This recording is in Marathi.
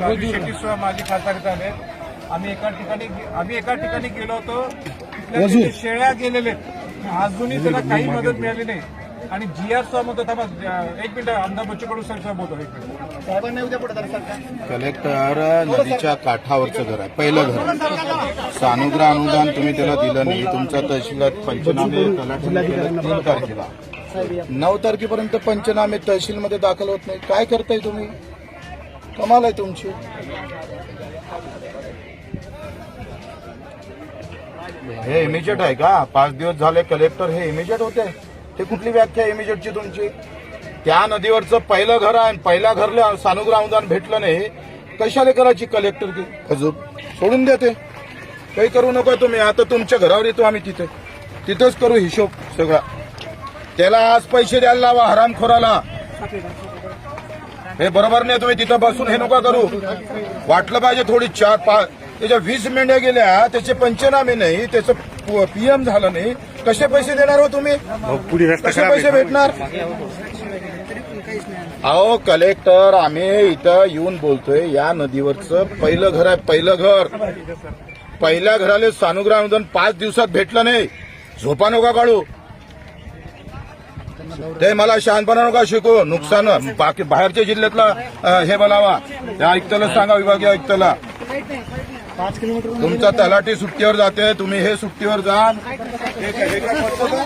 राजू शेट्टी सुद्धा माझी खासदारीत आले आम्ही एका ठिकाणी आम्ही एका ठिकाणी गेलो होतो. शेळ्या गेलेले. अजूनही त्याला काही मदत मिळाली नाही. आणि जी आर म्हणतो थांबा एक मिनिट आमदार बच्चू कडू सर बोलतो एक मिनिट. कलेक्टर नदीच्या काठावरचं घर आहे पहिलं घर सानुग्रह अनुदान तुम्ही त्याला दिलं नाही. तुमचा तहसीलात पंचनामे तीन तारखेला. नऊ तारखेपर्यंत पंचनामे तहसीलमध्ये दाखल होत नाही. काय करताय तुम्ही? कमाल आहे तुमची. हे इमिजिएट आहे का? पाच दिवस झाले कलेक्टर हे इमिजिएट होते. हे कुठली व्याख्या इमिजिएटची तुमची? त्या नदीवरचं पहिलं घर आहे आणि पहिल्या घरला सानुग्रह अनुदान भेटलं नाही. कशाला करायची कलेक्टर की? हजूर सोडून देते काही करू नका तुम्ही. आता तुमच्या घरावर येतो आम्ही तिथे. तिथंच करू हिशोब सगळा. त्याला आज पैसे द्यायला लावा हरामखोराला. हे बरोबर नाही तुम्ही तिथं बसून हे नका करू. वाटलं पाहिजे थोडी चार पाच त्याच्या वीस मेंढ्या गेल्या त्याचे पंचनामे नाही त्याचं पीएम झालं नाही. कसे पैसे देणार हो तुम्ही? कसे पैसे भेटणार? अहो कलेक्टर आम्ही इथं येऊन बोलतोय या नदीवरचं पहिलं घर आहे पहिलं घर. पहिल्या घराले सानुग्रह अनुदान पाच दिवसात भेटलं नाही. झोपा नका काढू. ते मला शहाणपणा नका शिकू. नुकसान बाकी बाहेरच्या जिल्ह्यातला हे बनावा. त्या आयुक्ताला सांगा विभागीय आयुक्ताला. तुमचा तलाठी सुट्टीवर जाते तुम्ही हे सुट्टीवर जा. हे काय- हे काय पटतं का?